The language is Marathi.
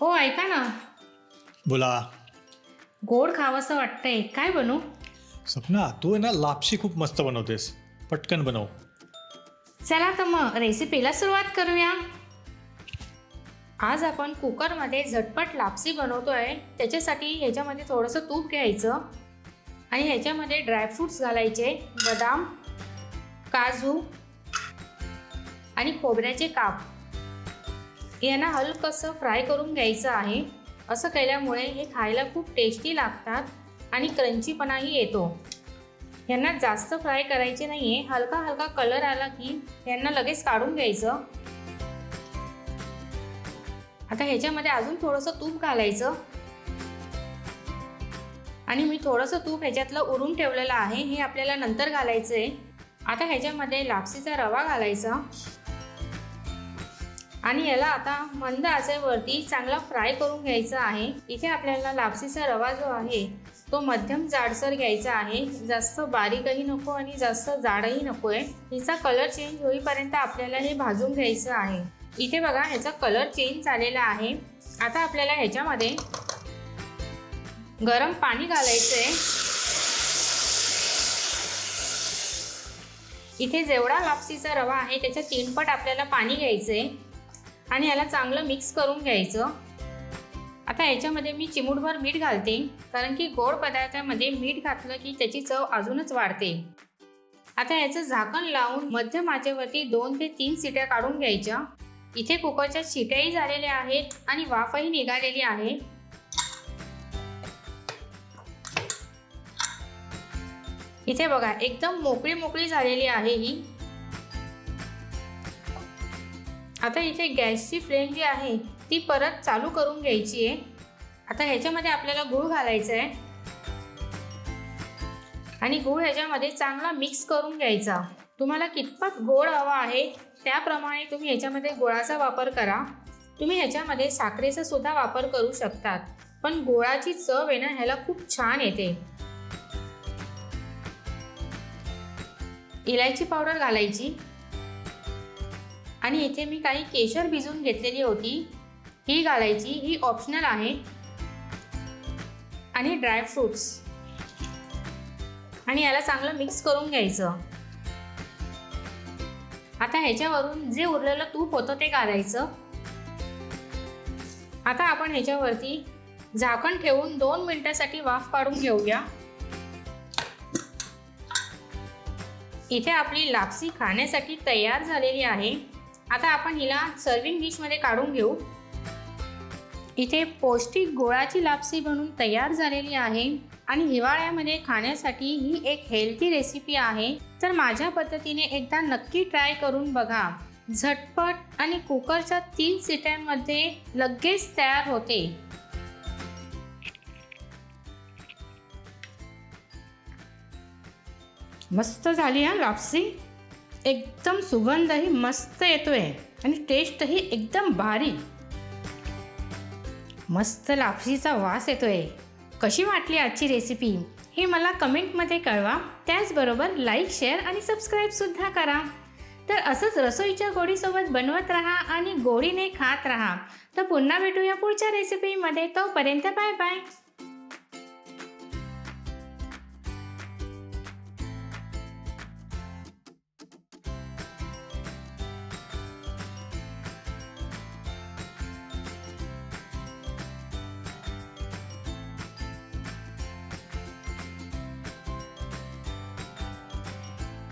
हो ऐका ना. बोला. गोड खावंसं वाटतंय. काय बनू सपना तू आहे ना लापशी खूप मस्त बनवतेस. पटकन बनव. चला तर मग रेसिपीला सुरुवात करूया. आज आपण कुकरमध्ये झटपट लापसी बनवतो आहे त्याच्यासाठी ह्याच्यामध्ये थोडंसं तूप घ्यायचं आणि ह्याच्यामध्ये ड्रायफ्रूट्स घालायचे. बदाम काजू आणि खोबऱ्याचे काप. यांना हलकंसं फ्राय करून घ्यायचं आहे. असं केल्यामुळे हे खायला खूप टेस्टी लागतात आणि क्रंचीपणाही येतो. यांना जास्त फ्राय करायचे नाही आहे हलका हलका कलर आला की यांना लगेच काढून घ्यायचं. आता ह्याच्यामध्ये अजून थोडंसं तूप घालायचं. आणि मी थोडंसं तूप ह्याच्यातलं उरून ठेवलेलं आहे. हे आपल्याला नंतर घालायचं आहे आता ह्याच्यामध्ये लापसीचा रवा घालायचा. आणि याला आता मंद आचेवरती चांगला फ्राय करून घ्यायचा आहे. इथे आपल्याला लापसीचा रवा जो आहे तो मध्यम जाडसर घ्यायचा आहे. जास्त बारीकही नको आणि जास्त जाडही नको आहे हिचा कलर चेंज होईपर्यंत आपल्याला हे भाजून घ्यायचं आहे. इथे बघा ह्याचा कलर चेंज झालेला आहे. आता आपल्याला ह्याच्यामध्ये गरम पाणी घालायचं आहे इथे जेवढा लापसीचा रवा आहे त्याच्या तीनपट आपल्याला पाणी घ्यायचं आहे आणि याला चांगलं मिक्स करून घ्यायचं. आता याच्यामध्ये मी चिमूटभर मीठ घालते कारण की गोड पदार्थामध्ये मीठ घातलं की त्याची चव अजूनच वाढते. आता याचं झाकण लावून मध्यम आचेवरती दोन ते तीन सिट्या काढून घ्यायच्या. इथे कुकरच्या शिट्याही झालेल्या आहेत आणि वाफही निघालेली आहे. इथे बघा एकदम मोकळी मोकळी झालेली आहे ही. आता इथे गॅसची फ्लेम जी आहे ती परत चालू करून घ्यायची आहे. आता ह्याच्यामध्ये आपल्याला गूळ घालायचा आहे आणि गूळ ह्याच्यामध्ये चांगला मिक्स करून घ्यायचा. तुम्हाला कितपत गोड हवा आहे त्याप्रमाणे तुम्ही ह्याच्यामध्ये गुळाचा वापर करा. तुम्ही ह्याच्यामध्ये साखरेचा सुद्धा वापर करू शकतात पण गोळाची चव आहे ना ह्याला खूप छान येते. इलायची पावडर घालायची. आणि इथे मी काही केशर भिजवून घेतलेली होती. ही घालायची ही ऑप्शनल आहे. आणि ड्रायफ्रूट्स आणि याला चांगलं मिक्स करून घ्यायचं. आता ह्याच्यावरून जे उरलेलं तूप होतं ते घालायचं. आता आपण ह्याच्यावरती झाकण ठेवून दोन मिनिटासाठी वाफ काढून घेऊया. इथे आपली लापसी खाण्यासाठी तयार झालेली आहे. आता आपण हिला सर्विंग डिशमध्ये काढून घेऊ. इथे पौष्टिक गोळाची लापसी बनून तयार झालेली आहे आणि हिवाळ्यामध्ये खाण्यासाठी ही एक हेल्थी रेसिपी आहे. तर माझ्या पद्धतीने एकदा नक्की ट्राय करून बघा. झटपट आणि कुकरच्या तीन सिट्यांमध्ये लगेच तयार होते. मस्त झाली हा लापसी. एकदम सुगंधही मस्त येतोय. आणि टेस्टही एकदम भारी मस्त लापशीचा वास येतोय. कशी वाटली आजची रेसिपी हे मला कमेंटमध्ये कळवा. त्याचबरोबर लाईक शेअर आणि सबस्क्राईबसुद्धा करा. तर असंच रसोईच्या गोडीसोबत बनवत राहा आणि गोडीने खात राहा. तर पुन्हा भेटूया पुढच्या रेसिपीमध्ये तोपर्यंत बाय बाय